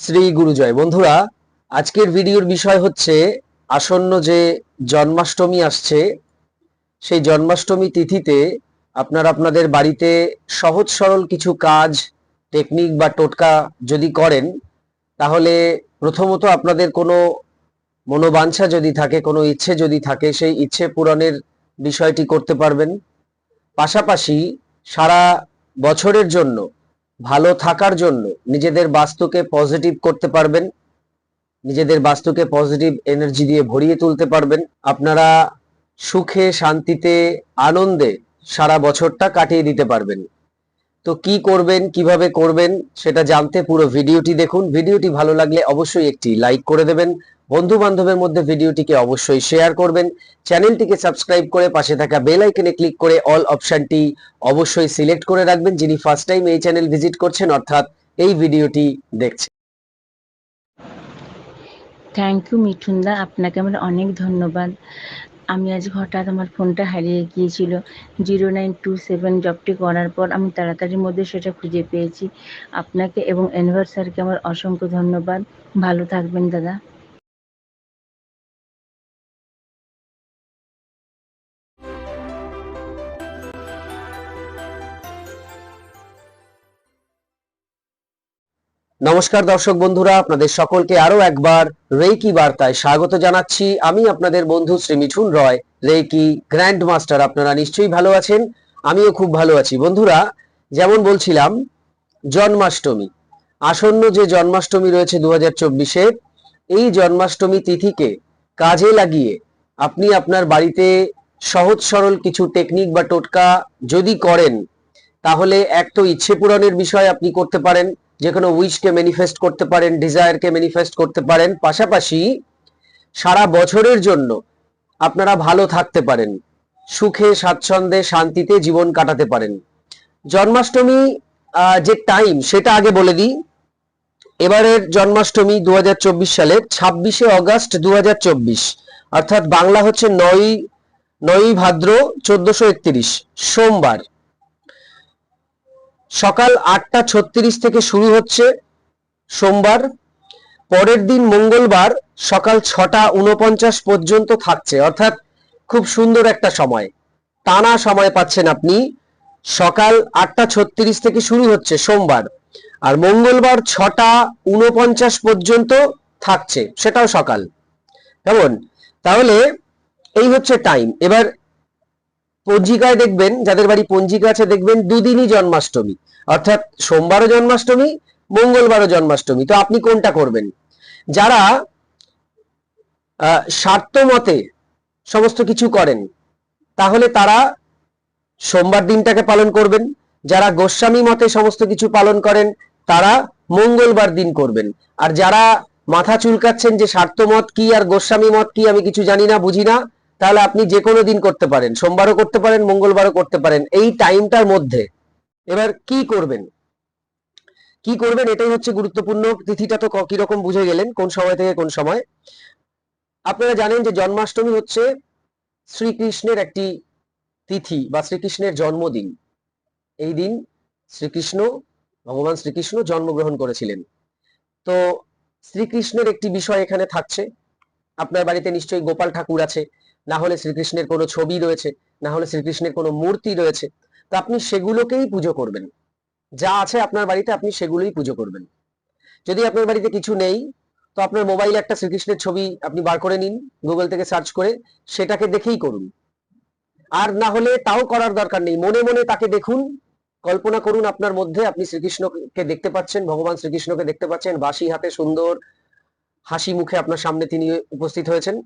শ্রী গুরুজয় বন্ধুরা, আজকের ভিডিওর বিষয় হচ্ছে আসন্ন যে জন্মাষ্টমী আসছে, সেই জন্মাষ্টমী তিথিতে আপনারা আপনাদের বাড়িতে সহজ সরল কিছু কাজ টেকনিক বা টোটকা যদি করেন, তাহলে প্রথমত আপনাদের কোনো মনোবাঞ্ছা যদি থাকে, কোনো ইচ্ছে যদি থাকে, সেই ইচ্ছে পূরণের বিষয়টি করতে পারবেন। পাশাপাশি সারা বছরের জন্য ভালো থাকার জন্য নিজেদের বাস্তুকে পজিটিভ করতে পারবেন। নিজেদের বাস্তুকে পজিটিভ এনার্জি দিয়ে ভরিয়ে তুলতে পারবেন। আপনারা সুখে, শান্তিতে, আনন্দে সারা বছরটা কাটিয়ে দিতে পারবেন। তো কি করবেন, কীভাবে করবেন, সেটা জানতে পুরো ভিডিওটি দেখুন। ভিডিওটি ভালো লাগলে অবশ্যই একটি লাইক করে দেবেন। বন্ধু বান্ধবের মধ্যে ভিডিওটিকে অবশ্যই শেয়ার করবেন। চ্যানেলটিকে সাবস্ক্রাইব করে পাশে থাকা বেল আইকনে ক্লিক করে অল অপশনটি অবশ্যই সিলেক্ট করে রাখবেন। যিনি ফার্স্ট টাইম এই চ্যানেল ভিজিট করছেন, অর্থাৎ এই ভিডিওটি দেখছেন। থ্যাংক ইউ মিঠুনদা। আপনাকে আমার অনেক ধন্যবাদ। আমি আজ হঠাৎ আমার ফোনটা হারিয়ে গিয়েছিল। জিরো নাইন টু সেভেন জবটি করার পর আমি তাড়াতাড়ির মধ্যে সেটা খুঁজে পেয়েছি। আপনাকে এবং অ্যানিভার্সারিকে আমার অসংখ্য ধন্যবাদ। ভালো থাকবেন, দাদা। নমস্কার দর্শক বন্ধুরা, আপনাদের সকলকে আরও একবার রেকি বার্তায় স্বাগত জানাচ্ছি। আমি আপনাদের বন্ধু Shri Mithun Roy Reiki grand master আপনারা নিশ্চয়ই ভালো আছেন, আমিও খুব ভালো আছি। বন্ধুরা, যেমন বলছিলাম, জন্মাষ্টমী। আসন্ন যে জন্মাষ্টমী রয়েছে দু হাজার এই জন্মাষ্টমী তিথিকে কাজে লাগিয়ে আপনি আপনার বাড়িতে সহজ সরল কিছু টেকনিক বা টোটকা যদি করেন, তাহলে এক তো ইচ্ছে পূরণের বিষয় আপনি করতে পারেন যে কোনো উইশকে ম্যানিফেস্ট করতে পারেন ডিজায়ারকে ম্যানিফেস্ট করতে পারেন, পাশাপাশি সারা বছরের জন্য আপনারা ভালো থাকতে পারেন, সুখে, স্বাচ্ছন্দ্যে, শান্তিতে জীবন কাটাতে পারেন। জন্মাষ্টমী যে টাইম সেটা আগে বলে দিই। এবারের জন্মাষ্টমী দু হাজার চব্বিশ সালের ছাব্বিশে অগস্ট দু হাজার চব্বিশ, অর্থাৎ বাংলা হচ্ছে নয় নয়ই ভাদ্র চোদ্দশো সোমবার। সকাল আটটা ছত্রিশ থেকে শুরু হচ্ছে সোমবার। পরের দিন মঙ্গলবার সকাল ছটা উনপঞ্চাশ পর্যন্ত থাকছে। অর্থাৎ খুব সুন্দর একটা সময়। টানা সময় পাচ্ছেন আপনি। সকাল আটটা ছত্রিশ থেকে শুরু হচ্ছে সোমবার। আর মঙ্গলবার ছটা উনপঞ্চাশ পর্যন্ত থাকছে। সেটাও সকাল। কেমন? তাহলে এই হচ্ছে টাইম এবার পঞ্জিকায় দেখবেন যাদের বাড়ি পঞ্জিকা আছে দেখবেন দুদিনই জন্মাষ্টমী। অর্থাৎ সোমবারও জন্মাষ্টমী মঙ্গলবারও জন্মাষ্টমী। তো আপনি কোনটা করবেন? যারা আহ, স্বার্থ মতে সমস্ত কিছু করেন তাহলে তারা সোমবার দিনটাকে পালন করবেন। যারা গোস্বামী মতে সমস্ত কিছু পালন করেন তারা মঙ্গলবার দিন করবেন। আর যারা মাথা চুলকাচ্ছেন যে স্বার্থ মত কি আর গোস্বামী মত কি আমি কিছু জানি না বুঝি না তাহলে আপনি যে কোনো দিন করতে পারেন, সোমবারও করতে পারেন, মঙ্গলবারও করতে পারেন, এই টাইমটার মধ্যে এবার কি করবেন? কি করবেন? এটাই হচ্ছে গুরুত্বপূর্ণ। তিথিটা তো কীরকম বুঝে গেলেন, কোন সময় থেকে কোন সময়। আপনারা জানেন যে জন্মাষ্টমী হচ্ছে শ্রীকৃষ্ণের একটি তিথি বা শ্রীকৃষ্ণের জন্মদিন। এই দিন শ্রীকৃষ্ণ, ভগবান শ্রীকৃষ্ণ জন্মগ্রহণ করেছিলেন। তো শ্রীকৃষ্ণের একটি বিষয় এখানে থাকছে। আপনার বাড়িতে নিশ্চয়ই গোপাল ঠাকুর আছে। না হলে শ্রীকৃষ্ণের কোনো ছবি রয়েছে, না হলে শ্রীকৃষ্ণের কোনো মূর্তি রয়েছে, তো আপনি সেগুলোকেই পুজো করবেন। যা আছে আপনার বাড়িতে আপনি সেগুলোই পুজো করবেন। যদি আপনার বাড়িতে কিছু নেই, তো আপনার মোবাইলে একটা শ্রীকৃষ্ণের ছবি আপনি বার করে নিন, গুগল থেকে সার্চ করে, সেটাকে দেখেই করুন। আর না হলে তাও করার দরকার নেই, মনে মনে তাকে দেখুন, কল্পনা করুন আপনার মধ্যে আপনি শ্রীকৃষ্ণকে দেখতে পাচ্ছেন, ভগবান শ্রীকৃষ্ণকে দেখতে পাচ্ছেন বাসি হাতে সুন্দর হাসি মুখে আপনার সামনে তিনি উপস্থিত হয়েছেন।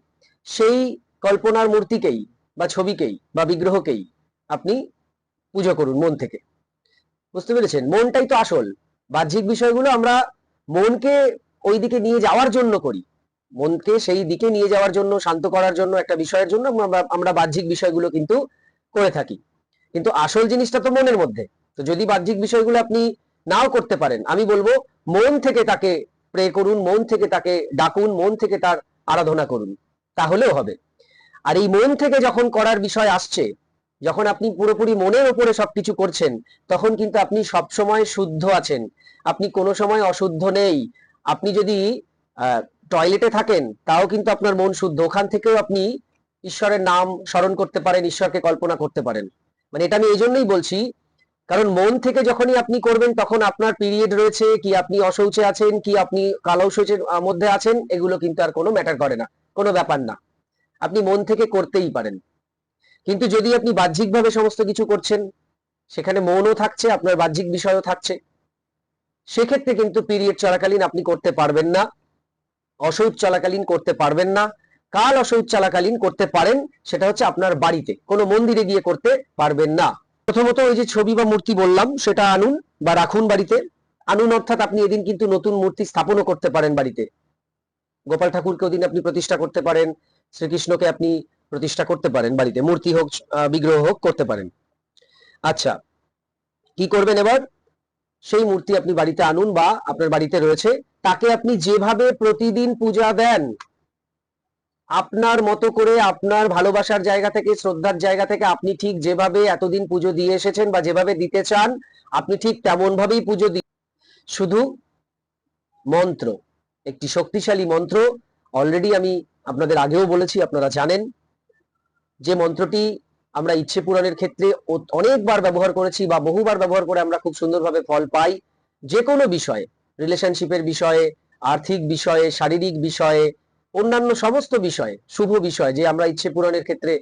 সেই কল্পনার মূর্তিকেই বা ছবিকেই বা বিগ্রহকেই আপনি পুজো করুন মন থেকে। বুঝতে পেরেছেন? মনটাই তো আসল। বাহ্যিক বিষয়গুলো আমরা মনকে ওই দিকে নিয়ে যাওয়ার জন্য করি। মনকে সেই দিকে নিয়ে যাওয়ার জন্য, শান্ত করার জন্য একটা বিষয়ের জন্য আমরা- বাহ্যিক বিষয়গুলো কিন্তু করে থাকি। কিন্তু আসল জিনিসটা তো মনের মধ্যে। তো যদি বাহ্যিক বিষয়গুলো আপনি নাও করতে পারেন, আমি বলব মন থেকে তাকে প্রে করুন, মন থেকে তাকে ডাকুন, মন থেকে তার আরাধনা করুন। তাহলেও হবে। আর এই মন থেকে যখন করার বিষয় আসছে, যখন আপনি পুরোপুরি মনের উপরে সবকিছু করছেন, তখন কিন্তু আপনি সব সময় শুদ্ধ আছেন। আপনি কোনো সময় অশুদ্ধ নেই। আপনি যদি টয়লেটে থাকেন, তাও কিন্তু আপনার মন শুদ্ধ। ওখান থেকেও আপনি ঈশ্বরের নাম স্মরণ করতে পারেন, ঈশ্বরকে কল্পনা করতে পারেন। মানে এটা আমি এই জন্যই বলছি, কারণ মন থেকে যখনই আপনি করবেন, তখন আপনার পিরিয়ড রয়েছে, কি আপনি অশৌচে আছেন, কি আপনি কালৌশৌচের মধ্যে আছেন, এগুলো কিন্তু আর কোনো ম্যাটার করে না। কোনো ব্যাপার না। আপনি মন থেকে করতেই পারেন। কিন্তু যদি আপনি বাহ্যিকভাবে সমস্ত কিছু করছেন, সেখানে মনও থাকছে, আপনার বাহ্যিক বিষয়ও থাকছে, সেক্ষেত্রে কিন্তু পিরিয়ড চলাকালীন আপনি করতে পারবেন না অশৌচ চলাকালীন করতে পারবেন না, কাল অশৌচ চলাকালীন করতে পারেন, সেটা হচ্ছে আপনার বাড়িতে, কোনো মন্দিরে গিয়ে করতে পারবেন না। প্রথমত ওই যে ছবি বা মূর্তি বললাম, সেটা আনুন বা রাখুন বাড়িতে। আনুন অর্থাৎ আপনি এদিন কিন্তু নতুন মূর্তি স্থাপনও করতে পারেন বাড়িতে। গোপাল ঠাকুরকে ওদিন আপনি প্রতিষ্ঠা করতে পারেন শ্রীকৃষ্ণকে আপনি প্রতিষ্ঠা করতে পারেন বাড়িতে। মূর্তি হোক বিগ্রহ হোক, করতে পারেন। আচ্ছা কি করবেন এবার? সেই মূর্তি আপনি বাড়িতে আনুন বা আপনার বাড়িতে রয়েছে। তাকে আপনি যেভাবে প্রতিদিন পূজা দেন, আপনার মতো করে আপনার ভালোবাসার জায়গা থেকে, শ্রদ্ধার জায়গা থেকে আপনি ঠিক যেভাবে এতদিন পুজো দিয়ে এসেছেন বা যেভাবে দিতে চান, আপনি ঠিক তেমন ভাবেই পুজো দিন শুধু মন্ত্র, একটি শক্তিশালী মন্ত্র। অলরেডি আমি আপনাদের আগেও বলেছি, আপনারা জানেন যে মন্ত্রটি আমরা ইচ্ছে পূরণের ক্ষেত্রে অনেকবার ব্যবহার করেছি বা বহুবার ব্যবহার করে আমরা খুব সুন্দরভাবে ফল পাই। যে কোনো বিষয়ে রিলেশনশিপের বিষয়ে, আর্থিক বিষয়ে, শারীরিক বিষয়ে, অন্যান্য সমস্ত বিষয়ে, শুভ বিষয় যে আমরা ইচ্ছে পূরণের ক্ষেত্রে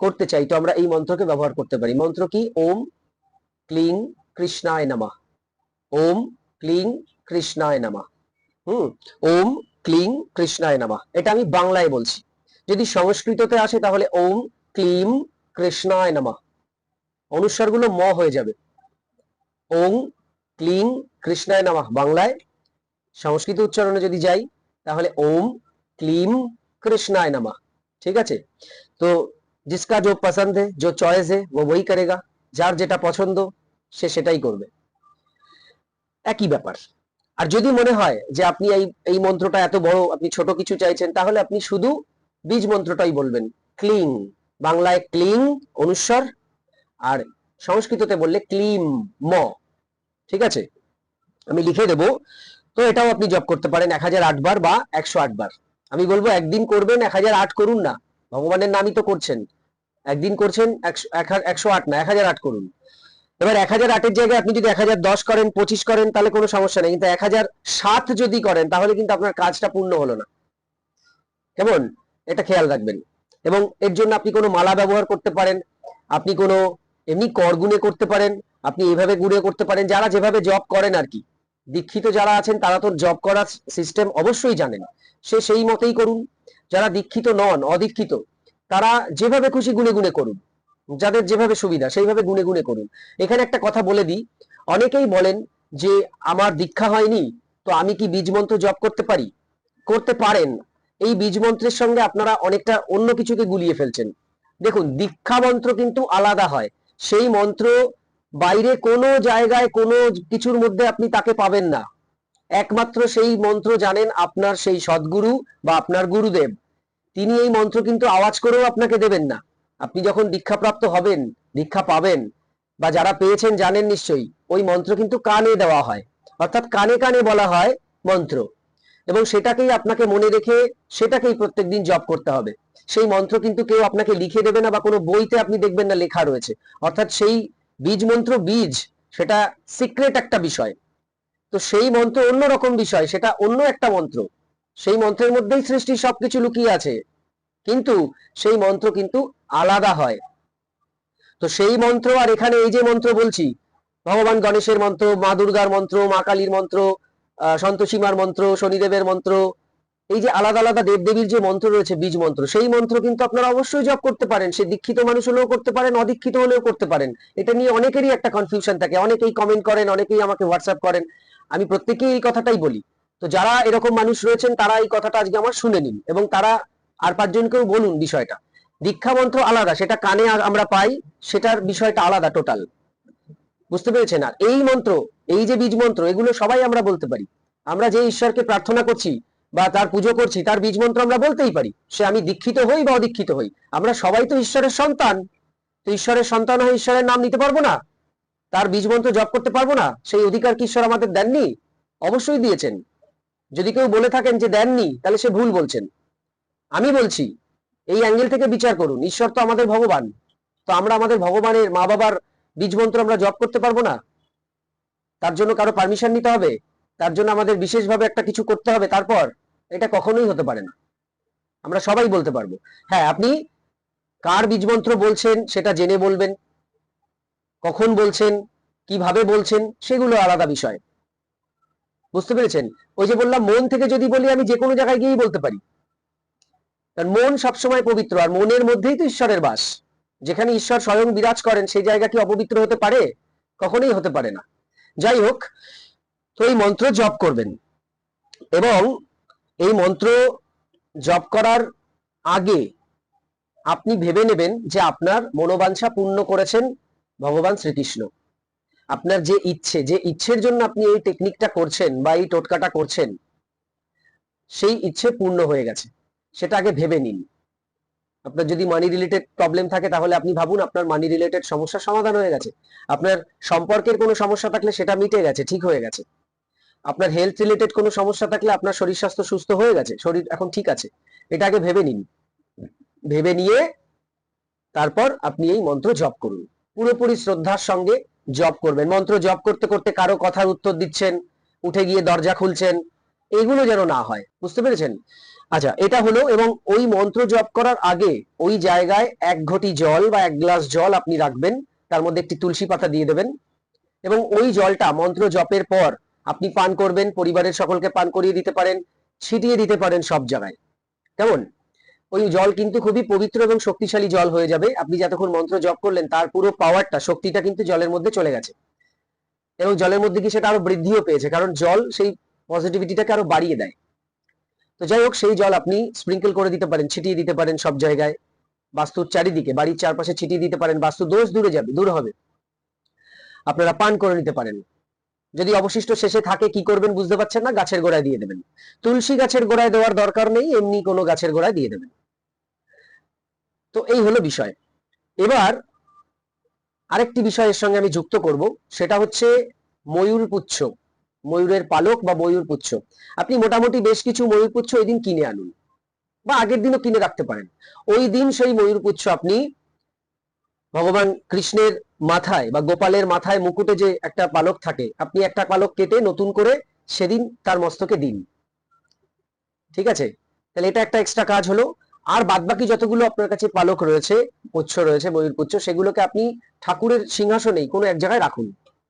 করতে চাই, তো আমরা এই মন্ত্রকে ব্যবহার করতে পারি। মন্ত্র কি? ওম ক্লিং কৃষ্ণায় নামা। ওম ক্লিং কৃষ্ণায় নামা। হুম, ওম ক্লিং কৃষ্ণায় নামা এটা আমি বাংলায় বলছি যদি সংস্কৃততে আসে তাহলে ওম ক্লিম কৃষ্ণায় নামা অনুস্বারগুলো ম হয়ে যাবে ওম ক্লিং কৃষ্ণায় নামা বাংলায় সংস্কৃত উচ্চারণে যদি যাই তাহলে ওম क्लीम कृष्णाय नमः ঠিক আছে তো जिसका जो पसंद है जो चॉइस है वो वही करेगा যার যেটা পছন্দ সে সেটাই করবে একই ব্যাপার আর যদি মনে হয় যে আপনি এই এই মন্ত্রটা এত বড়, আপনি ছোট কিছু চাইছেন, তাহলে আপনি শুধু বীজ মন্ত্রটাই বলবেন। ক্লিং, বাংলায় ক্লিং, অনুস্বর, আর সংস্কৃততে বললে ক্লিম, ম। ঠিক আছে? আমি লিখে দেব। তো এটাও আপনি জব করতে পারেন এক হাজার আট বার বা একশো আট বার। আমি বলব একদিন করবেন, এক হাজার আট করুন না। ভগবানের নামই তো করছেন। একদিন করছেন একশো- আট না, এক হাজার আট করুন। এবার এক হাজার আটের জায়গায় আপনি যদি এক হাজার দশ করেন, পঁচিশ করেন, তাহলে কোনো সমস্যা নেই। কিন্তু এক হাজার সাত যদি করেন, তাহলে কিন্তু আপনার কাজটা পূর্ণ হলো না। কেমন? এটা খেয়াল রাখবেন। এবং এর জন্য আপনি কোনো মালা ব্যবহার করতে পারেন, আপনি কোনো এমনি কর গুণে করতে পারেন, আপনি এভাবে গুণে করতে পারেন। যারা যেভাবে জব করেন আর কি, দীক্ষিত যারা আছেন, তারা তো জব করার সিস্টেম অবশ্যই জানেন। সে সেই মতেই করুন। যারা দীক্ষিত নন, অদীক্ষিত, তারা যেভাবে খুশি গুনে গুনে করুন। যাদের যেভাবে সুবিধা, সেইভাবে গুনে গুনে করুন। এখানে একটা কথা বলে দিই। অনেকেই বলেন যে, আমার দীক্ষা হয়নি, তো আমি কি বীজ মন্ত্র জপ করতে পারি? করতে পারেন। এই বীজ মন্ত্রের সঙ্গে আপনারা অনেকটা অন্য কিছুকে গুলিয়ে ফেলছেন। দেখুন, দীক্ষা মন্ত্র কিন্তু আলাদা হয়। সেই মন্ত্র বাইরে কোনো জায়গায় কোনো কিছুর মধ্যে আপনি তাকে পাবেন না। একমাত্র সেই মন্ত্র জানেন আপনার সেই সদ্গুরু বা আপনার গুরুদেব। তিনি এই মন্ত্র কিন্তু আওয়াজ করেও আপনাকে দেবেন না। আপনি যখন দীক্ষাপ্রাপ্ত হবেন, দীক্ষা পাবেন, বা যারা পেয়েছেন জানেন নিশ্চয়ই, ওই মন্ত্র কিন্তু কানে দেওয়া হয়। অর্থাৎ কানে কানে বলা হয় মন্ত্র। এবং সেটাকেই আপনাকে মনে রেখে সেটাকেই প্রত্যেকদিন জপ করতে হবে। সেই মন্ত্র কিন্তু কেউ আপনাকে লিখে দেবে না বা কোনো বইতে আপনি দেখবেন না লেখা রয়েছে। অর্থাৎ সেই বীজ মন্ত্র বীজ, সেটা সিক্রেট একটা বিষয়। তো সেই মন্ত্র অন্য রকম বিষয়, সেটা অন্য একটা মন্ত্র। সেই মন্ত্রের মধ্যেই সৃষ্টির সবকিছু লুকিয়ে আছে। কিন্তু সেই মন্ত্র কিন্তু আলাদা হয়। তো সেই মন্ত্র, আর এখানে এই যে মন্ত্র বলছি, ভগবান গণেশের মন্ত্র, মা দুর্গার মন্ত্র, মা কালীর মন্ত্র সন্তোষীমার মন্ত্র, শনিদেবের মন্ত্র, এই যে আলাদা আলাদা দেবদেবীর যে মন্ত্র রয়েছে, বীজ মন্ত্র, সেই মন্ত্র কিন্তু আপনারা অবশ্যই জপ করতে পারেন। সে দীক্ষিত মানুষ হলেও করতে পারেন, অদীক্ষিত হলেও করতে পারেন। এটা নিয়ে অনেকেরই একটা কনফিউশন থাকে। অনেকেই কমেন্ট করেন, অনেকেই আমাকে হোয়াটসঅ্যাপ করেন। আমি প্রত্যেকেই এই কথাটাই বলি। তো যারা এরকম মানুষ রয়েছেন, তারা এই কথাটা আজকে আমার শুনে নিন এবং তারা আর পাঁচজনকেও বলুন বিষয়টা। দীক্ষা মন্ত্র আলাদা, সেটা কানে আমরা পাই, সেটার বিষয়টা আলাদা টোটাল বুঝতে পেরেছেন? আর এই মন্ত্র, এই যে বীজ মন্ত্র, এগুলো সবাই আমরা বলতে পারি। আমরা যে ঈশ্বরকে প্রার্থনা করছি বা তার পুজো করছি, তার বীজ মন্ত্র আমরা বলতেই পারি। সে আমি দীক্ষিত হই বা অদীক্ষিত হই? আমরা সবাই তো ঈশ্বরের সন্তান। তো ঈশ্বরের সন্তান হয়ে ঈশ্বরের নাম নিতে পারব না? তার বীজ মন্ত্র জপ করতে পারব না? সেই অধিকার কি ঈশ্বর আমাদের দেননি? অবশ্যই দিয়েছেন। যদি কেউ বলে থাকেন যে দেননি, তাহলে সে ভুল বলছেন। আমি বলছি, এই অ্যাঙ্গেল থেকে বিচার করুন। ঈশ্বর তো আমাদের ভগবান। তো আমরা আমাদের ভগবানের মা বাবার বীজ মন্ত্র আমরা জপ করতে পারব না? তার জন্য কারও পারমিশন নিতে হবে? তার জন্য আমাদের বিশেষভাবে একটা কিছু করতে হবে? তারপর এটা কখনোই হতে পারে না। আমরা সবাই বলতে পারব। হ্যাঁ আপনি কার বীজ মন্ত্র বলছেন সেটা জেনে বলবেন। কখন বলছেন? কীভাবে বলছেন? সেগুলো আলাদা বিষয়। বুঝতে পেরেছেন? ওই যে বললাম, মন থেকে যদি বলি, আমি যে কোনো জায়গায় গিয়েই বলতে পারি। কারণ মন সবসময় পবিত্র, আর মনের মধ্যেই তো ঈশ্বরের বাস। যেখানে ঈশ্বর স্বয়ং বিরাজ করেন, সেই জায়গা কি অপবিত্র হতে পারে? কখনোই হতে পারে না। যাই হোক, তো এই মন্ত্র জপ করবেন। এবং এই মন্ত্র জপ করার আগে আপনি ভেবে নেবেন যে আপনার মনোবাঞ্ছা পূর্ণ করেছেন ভগবান শ্রীকৃষ্ণ। আপনার যে ইচ্ছে, যে ইচ্ছের জন্য আপনি এই টেকনিকটা করছেন বা এই টোটকাটা করছেন, সেই ইচ্ছে পূর্ণ হয়ে গেছে। সেটা আগে ভেবে নিন। আপনার যদি মানি রিলেটেড প্রবলেম থাকে, তাহলে আপনি ভাবুন আপনার মানি রিলেটেড সমস্যার সমাধান হয়ে গেছে। আপনার সম্পর্কের কোনো সমস্যা থাকলে সেটা মিটে গেছে, ঠিক হয়ে গেছে। আপনার হেলথ রিলেটেড কোনো সমস্যা থাকলে আপনার শরীর স্বাস্থ্য সুস্থ হয়ে গেছে, শরীর এখন ঠিক আছে। এটা আগে ভেবে নিন। ভেবে নিয়ে তারপর আপনি এই মন্ত্র জপ করুন। পুরোপুরি শ্রদ্ধার সঙ্গে জপ করবেন। মন্ত্র জপ করতে করতে কারও কথার উত্তর দিচ্ছেন, উঠে গিয়ে দরজা খুলছেন, এগুলো যেন না হয়। বুঝতে পেরেছেন? আচ্ছা এটা হলো এবং ওই মন্ত্র জপ করার আগে ওই জায়গায় এক ঘটি জল বা এক গ্লাস জল আপনি রাখবেন, তার মধ্যে একটি তুলসী পাতা দিয়ে দেবেন এবং ওই জলটা মন্ত্র জপের পর আপনি পান করবেন, পরিবারের সকলকে পান করিয়ে দিতে পারেন, ছিটিয়ে দিতে পারেন সব জায়গায়। কেমন? ওই জল কিন্তু খুবই পবিত্র এবং শক্তিশালী জল হয়ে যাবে, আপনি যতক্ষণ মন্ত্র জপ করলেন তার পুরো পাওয়ারটা শক্তিটা কিন্তু জলের মধ্যে চলে গেছে। এবং জলের মধ্যে কি সেটা আরও বৃদ্ধিও পেয়েছে, কারণ জল সেই পজিটিভিটিটাকে আরও বাড়িয়ে দেয়। তো যাই হোক, সেই জল আপনি স্প্রিঙ্কেল করে দিতে পারেন, ছিটিয়ে দিতে পারেন সব জায়গায়। বাস্তুর চারিদিকে, বাড়ির চারপাশে ছিটিয়ে দিতে পারেন, বাস্তু দোষ দূরে যাবে, দূর হবে। আপনারা পান করে নিতে পারেন। যদি অবশিষ্ট শেষে থাকে, কি করবেন বুঝতে পারছেন না? গাছের গোড়ায় দিয়ে দেবেন। তুলসী গাছের গোড়ায় দেওয়ার দরকার নেই, এমনি কোনো গাছের গোড়ায় দিয়ে দেবেন। তো এই হলো বিষয়। এবার আরেকটি বিষয়ের সঙ্গে আমি যুক্ত করব, সেটা হচ্ছে ময়ূর পুচ্ছ। ময়ূরের পালক বা ময়ূর পুচ্ছ। আপনি মোটামুটি বেশ কিছু ময়ূর পুচ্ছ ওই দিন কিনে আনুন। বা আগের দিনও কিনে রাখতে পারেন। ওই দিন সেই ময়ূর পুচ্ছ আপনি ভগবান কৃষ্ণের মাথায় বা গোপালের মাথায় মুকুটে যে একটা পালক থাকে, আপনি একটা পালক কেটে নতুন করে সেদিন তার মস্তকে দিন। ঠিক আছে? তাহলে এটা একটা এক্সট্রা কাজ হলো। আর বাদবাকি যতগুলো আপনার কাছে পালক রয়েছে, পুচ্ছ রয়েছে, ময়ূর পুচ্ছ, সেগুলোকে আপনি ঠাকুরের সিংহাসনেই কোনো এক জায়গায় রাখুন।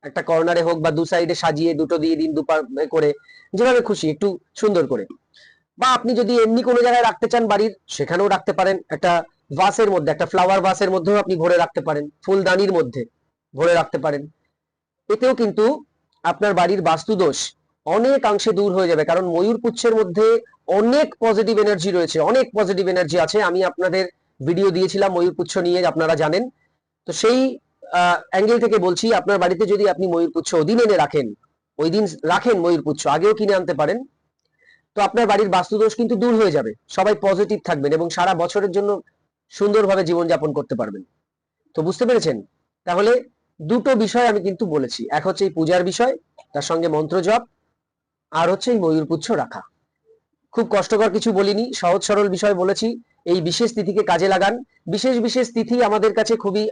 একটা কর্নারে হোক বা দু সাইডে সাজিয়ে দুটো দিয়ে দিন দুপা করে, যেভাবে খুশি, একটু সুন্দর করে। বা আপনি যদি এমনি কোনো জায়গায় রাখতে চান বাড়ির, সেখানেও রাখতে পারেন। একটা ভাসের মধ্যে, একটা ফ্লাওয়ার ভাসের মধ্যেও আপনি ভরে রাখতে পারেন। ফুলদানির মধ্যে ভরে রাখতে পারেন। এতেও কিন্তু আপনার বাড়ির বাস্তুদোষ অনেকাংশে দূর হয়ে যাবে। কারণ ময়ূর পুচ্ছের মধ্যে অনেক পজিটিভ এনার্জি রয়েছে। অনেক পজিটিভ এনার্জি আছে। আমি আপনাদের ভিডিও দিয়েছিলাম ময়ূর পুচ্ছ নিয়ে, আপনারা জানেন। তো সেই অ্যাঙ্গেল থেকে বলছি, আপনার বাড়িতে যদি আপনি ময়ূর পুচ্ছ ওদিন এনে রাখেন ওই দিন রাখেন ময়ূর পুচ্ছ, আগেও কিনে আনতে পারেন, তো আপনার বাড়ির বাস্তুদোষ কিন্তু দূর হয়ে যাবে। সবাই পজিটিভ থাকবেন এবং সারা বছরের জন্য সুন্দরভাবে জীবনযাপন করতে পারবেন। তো বুঝতে পেরেছেন? তাহলে দুটো বিষয় আমি কিন্তু বলেছি। এক হচ্ছে এই পূজার বিষয়, তার সঙ্গে মন্ত্র জপ, আর হচ্ছে এই ময়ূরপুচ্ছ রাখা। খুব কষ্টকর কিছু বলিনি, সহজ সরল বিষয় বলেছি, এই বিশেষ তিথিকে কাজে লাগান। বিশেষ বিশেষ তিথি আমাদের কাছে খুবই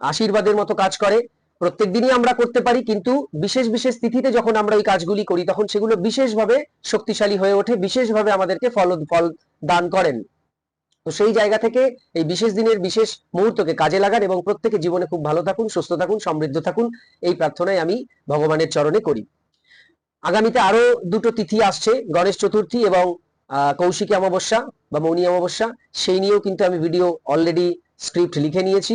আশীর্বাদের মতো কাজ করে। প্রত্যেক দিনই আমরা করতে পারি, কিন্তু বিশেষ বিশেষ তিথিতে যখন আমরা এই কাজগুলি করি, তখন সেগুলো বিশেষভাবে শক্তিশালী হয়ে ওঠে, বিশেষভাবে আমাদেরকে ফল ফল দান করেন। তো সেই জায়গা থেকে এই বিশেষ দিনের বিশেষ মুহূর্তকে কাজে লাগান এবং প্রত্যেকে জীবনে খুব ভালো থাকুন, সুস্থ থাকুন, সমৃদ্ধ থাকুন, এই প্রার্থনাই আমি ভগবানের চরণে করি। আগামীতে আরও দুটো তিথি আসছে, গণেশ চতুর্থী এবং কৌশিকী অমাবস্যা বা মৌনী অমাবস্যা। সেই নিয়েও কিন্তু আমি ভিডিও অলরেডি স্ক্রিপ্ট লিখে নিয়েছি।